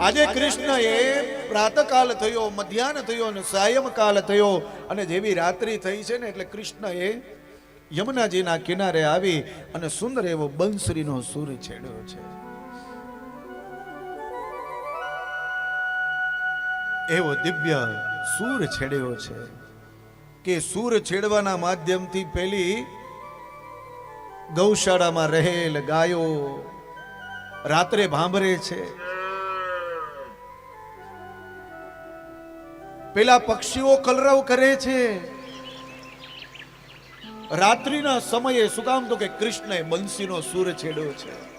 આજે કૃષ્ણ એ પ્રાતકાલ થયો, મધ્યાહન થયો અને સાયમકાલ થયો અને જેવી રાત્રિ થઈ છે ને એટલે કૃષ્ણ એ યમુનાજીના કિનારે આવી અને સુંદર એવો બંસરીનો સૂર છેડ્યો છે. એવો દિવ્ય સૂર છેડ્યો છે કે સૂર છેડવાના માધ્યમથી પેલી ગૌશાળામાં રહેલ ગાયો રાત્રે ભાંભરે છે. પેલા પક્ષીઓ કલરવ કરે છે. રાત્રિના સમયે શું કામ તો કે કૃષ્ણએ બંસીનો સૂર છેડ્યો છે.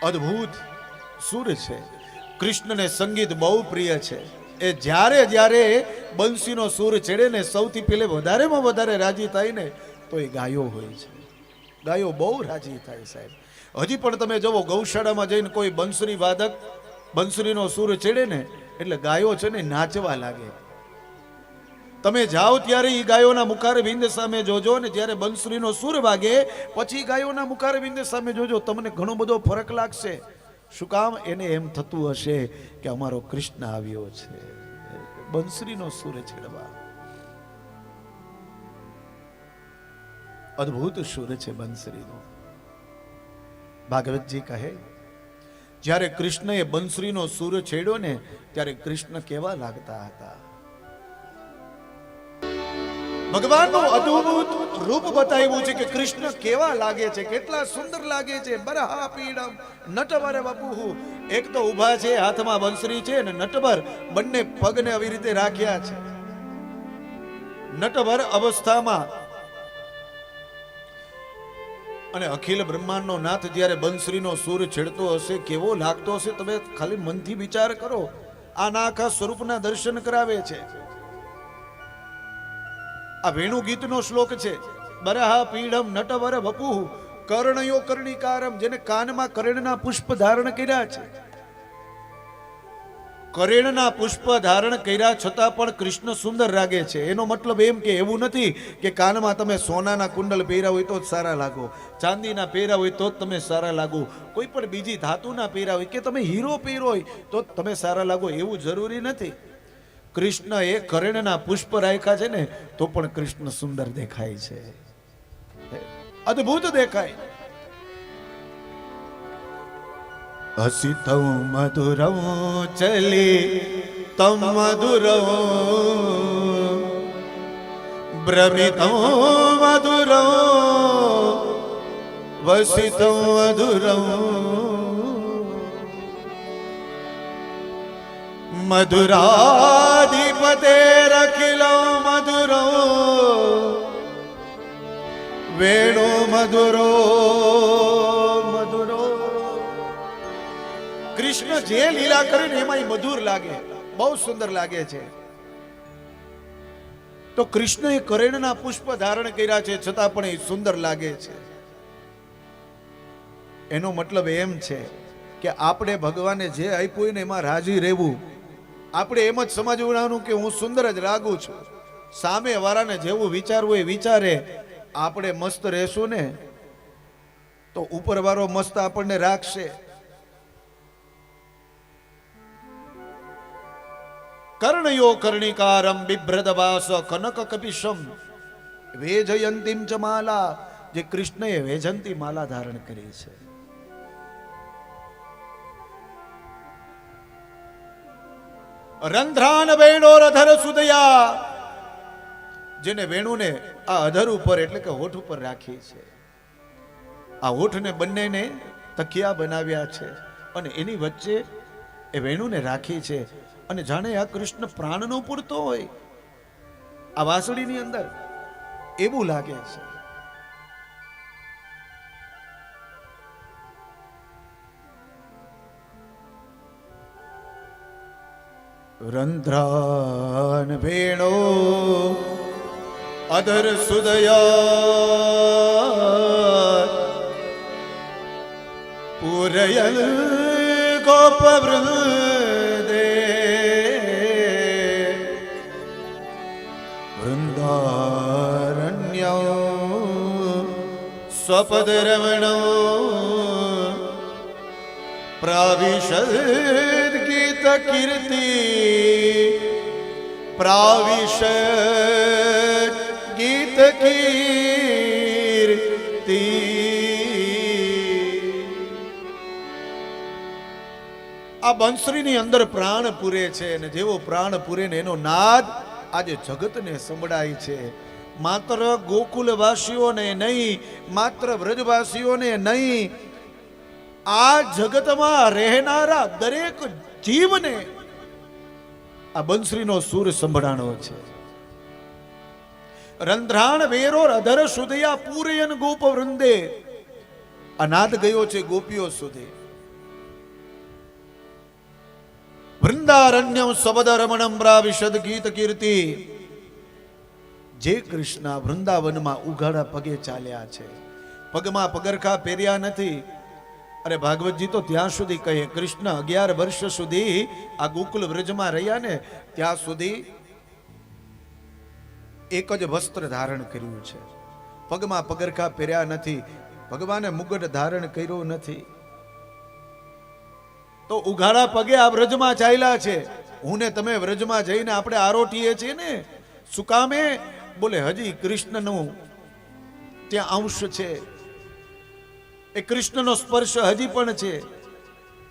અદ્ભુત સૂર છે. કૃષ્ણને સંગીત બહુ પ્રિય છે. એ જ્યારે જ્યારે બંસીનો સૂર છેડે ને સૌથી પહેલે વધારેમાં વધારે રાજી થાય ને તો એ ગાયો હોય છે. ગાયો બહુ રાજી થાય સાહેબ. હજી પણ તમે જુઓ ગૌશાળામાં જઈને કોઈ બંસરી વાદક બંસરીનો સૂર છેડે ને એટલે ગાયો છે ને નાચવા લાગે. તમે જાઓ ત્યારે એ ગાયોના મુખાર બિંદ સામે જોજો ને જ્યારે બંસરીનો સૂર વાગે, પછી ગાયોના મુખાર બિંદ સામે જોજો, તમને ઘણો બધો ફરક લાગશે. શું કામ? એને એમ થતું હશે કે અમારો કૃષ્ણ આવ્યો છે. બંસરીનો સૂર છેડવા અદ્ભુત સૂર છે બંસરીનો. ભાગવતજી કહે જ્યારે કૃષ્ણએ બંસરીનો સૂર છેડ્યો ને, ત્યારે કૃષ્ણ કેવા લાગતા હતા? ભગવાનનું અદ્ભુત રૂપ બતાવ્યું છે કે કૃષ્ણ કેવા લાગે છે, કેટલા સુંદર લાગે છે. બરહા પીડમ નટવર બપુહુ એક તો ઊભા છે, હાથમાં બંસરી છે અને નટવર બંને પગને આવી રીતે રાખ્યા છે. નટવર અવસ્થામાં અને અખિલ બ્રહ્માંડનો નાથ જ્યારે બંસરીનો સૂર છેડતો હશે, કેવો લાગતો હશે તમે ખાલી મનથી વિચાર કરો. આ ના આખા સ્વરૂપના દર્શન કરાવે છે. આ વેણુ ગીતનો શ્લોક છે. બરહા પીડમ નટવર વપુ કર્ણયો કર્ણિકારમ, જેને કાનમાં કર્ણના પુષ્પ ધારણ કર્યા છે. કરેણના પુષ્પ ધારણ કર્યા છતાં પણ કૃષ્ણ સુંદર લાગે છે. એનો મતલબ એમ કે એવું નથી કે કાનમાં તમે સોનાના કુંડલ પહેર્યા હોય તો જ સારા લાગો. ચાંદીના પહેર્યા હોય તો જ તમે સારા લાગો. કોઈ પણ બીજી ધાતુના પહેર્યા હોય કે તમે હીરો પહેર્યો હોય તો તમે સારા લાગો. એવું જરૂરી નથી. કૃષ્ણ એ કરેણના પુષ્પ રાખ્યા છે ને, તો પણ કૃષ્ણ સુંદર દેખાય છે. અદ્ભુત દેખાય. હસિતૌ મધુરૌ ચલી તમ મધુરૌ ભ્રમિતૌ મધુરૌ વસિતૌ મધુરૌ મધુરાધિપતેરખિલો મધુરો વેણુ મધુરો કૃષ્ણ જે લીલા કરે ને એમાં મધુર લાગે, બહુ સુંદર લાગે છે. તો કૃષ્ણએ કરેણના પુષ્પ ધારણ કર્યા છે છતાં પણ એ સુંદર લાગે છે. એનો મતલબ એમ છે કે આપણે ભગવાને જે આપ્યું હોય ને એમાં રાજી રહેવું, આપણે એમ જ સમજવાનું કે હું સુંદર જ લાગુ છું. સામે વાળાને જેવું વિચારવું એ વિચારે, આપણે મસ્ત રહેશું ને? તો ઉપરવાળો મસ્ત આપણને રાખશે. કર્ણયો કર્ણિકારમ બિભ્રદવાસ કનક કપિશમ વેજયંતીમ ચ માલા જે કૃષ્ણએ વેજંતી માલા ધારણ કરી છે રંધ્રાન વેણો અધર સુદયા જેને વેણુને આ અધર ઉપર એટલે કે હોઠ ઉપર રાખી છે આ હોઠને બંનેને તકિયા બનાવ્યા છે અને એની વચ્ચે એ વેણુને રાખી છે અને જાણે આ કૃષ્ણ પ્રાણનો પૂરતો હોય. આ વાસળીની અંદર એવું લાગે છે. રંધ્રાન ભેણો અધર સુદયા પૂરયલ ગોપ સ્વપદ રમણો પ્રવિશદ ગીત કીર્તિ પ્રાવિષ ગીત કીર્તિ આ બંસરીની અંદર પ્રાણ પૂરે છે અને જેવો પ્રાણ પૂરે ને એનો નાદ આજે જગતને સંભળાય છે. માત્ર ગોકુલવાસીઓને નહીં, માત્ર વ્રજવાસીઓને નહીં, આ જગતમાં રહેનારા દરેક જીવને આ બંશ્રીનો સૂર સંભળાણો છે. રંધ્રાણ વેરો અધર સુધયા પૂરયન ગોપ વૃંદે, અનાદ ગયો છે ગોપીઓ સુધી. વૃંદારણ્યમ સબદ રમણમ વિશદ ગીત કીર્તિ જે કૃષ્ણ વૃંદાવનમાં ઉઘાડા પગે ચાલ્યા છે. પગમાં પગરખા પહેર્યા નથી. અરે ભાગવતજી તો ત્યાં સુધી કહે, કૃષ્ણ, અગિયાર વર્ષ સુધી આ ગોકુલ વ્રજમાં રહ્યા ને, ત્યાં સુધી એક જ વસ્ત્ર ધારણ કર્યું છે. પગમાં પગરખા પહેર્યા નથી. ભગવાને મુગટ ધારણ કર્યો નથી. તો ઉઘાડા પગે આ વ્રજમાં ચાલ્યા છે. હું ને તમે વ્રજમાં જઈને આપણે આરોટીએ છીએ ને? શું કામે બોલે, હજી કૃષ્ણનું ત્યાં અંશ છે. એ કૃષ્ણનો સ્પર્શ હજી પણ છે.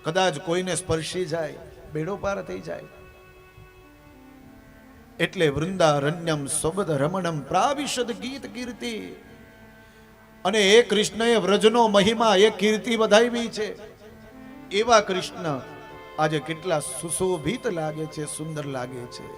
કદાચ કોઈને સ્પર્શી જાય, બેડો પાર થઈ જાય. એટલે વૃંદારણ્યમ સબદ રમણમ પ્રાવિશદ ગીત કીર્તિ. અને એ કૃષ્ણએ વ્રજનો મહિમા, એ કીર્તિ વધાવી છે. એવા કૃષ્ણ આજે કેટલા સુશોભિત લાગે છે, સુંદર લાગે છે.